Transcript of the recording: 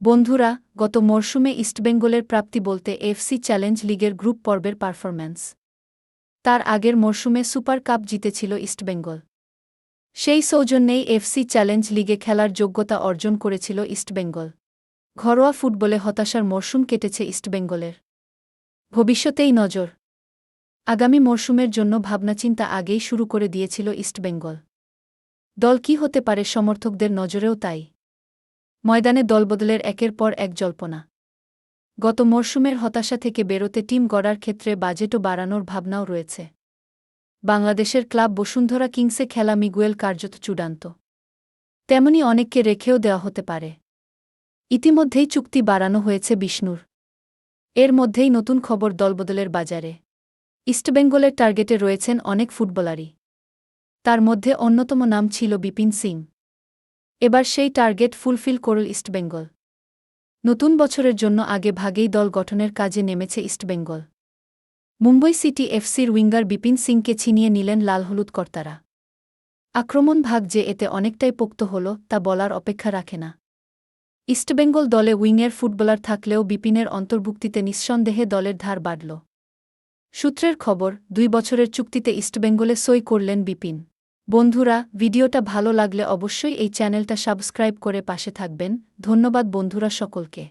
বন্ধুরা, গত মরশুমে ইস্টবেঙ্গলের প্রাপ্তি বলতে এফসি চ্যালেঞ্জ লিগের গ্রুপ পর্বের পারফরম্যান্স। তার আগের মরশুমে সুপার কাপ জিতেছিল ইস্টবেঙ্গল সেই সৌজন্যেই এফসি চ্যালেঞ্জ লিগে খেলার যোগ্যতা অর্জন করেছিল ইস্টবেঙ্গল ঘরোয়া ফুটবলে হতাশার মরশুম কেটেছে ইস্টবেঙ্গলের ভবিষ্যতেই নজর। আগামী মরশুমের জন্য ভাবনাচিন্তা আগেই শুরু করে দিয়েছিল ইস্টবেঙ্গল দল কি হতে পারে সমর্থকদের নজরেও তাই। ময়দানে দলবদলের একের পর এক জল্পনা। গত মরশুমের হতাশা থেকে বেরোতে টিম গড়ার ক্ষেত্রে বাজেটও বাড়ানোর ভাবনাও রয়েছে। বাংলাদেশের ক্লাব বসুন্ধরা কিংসে খেলা মিগুয়েল কার্যত চূড়ান্ত। তেমনি অনেককে রেখেও দেওয়া হতে পারে। ইতিমধ্যেই চুক্তি বাড়ানো হয়েছে বিষ্ণুর। এর মধ্যেই নতুন খবর দলবদলের বাজারে। ইস্টবেঙ্গলের টার্গেটে রয়েছেন অনেক ফুটবলারই। তার মধ্যে অন্যতম নাম ছিল বিপিন সিং। এবার সেই টার্গেট ফুলফিল করল ইস্টবেঙ্গল নতুন বছরের জন্য আগে ভাগেই দল গঠনের কাজে নেমেছে ইস্টবেঙ্গল মুম্বই সিটি এফসির উইঙ্গার বিপিন সিংকে ছিনিয়ে নিলেন লাল হলুদ কর্তারা। আক্রমণ ভাগ যে এতে অনেকটাই পোক্ত হল, তা বলার অপেক্ষা রাখে না। ইস্টবেঙ্গল দলে উইংয়ের ফুটবলার থাকলেও বিপিনের অন্তর্ভুক্তিতে নিঃসন্দেহে দলের ধার বাড়ল। সূত্রের খবর, দুই বছরের চুক্তিতে ইস্টবেঙ্গলে সই করলেন বিপিন। বন্ধুরা ভিডিওটা ভালো লাগলে অবশ্যই এই চ্যানেলটা সাবস্ক্রাইব করে পাশে থাকবেন। ধন্যবাদ বন্ধুরা সকলকে।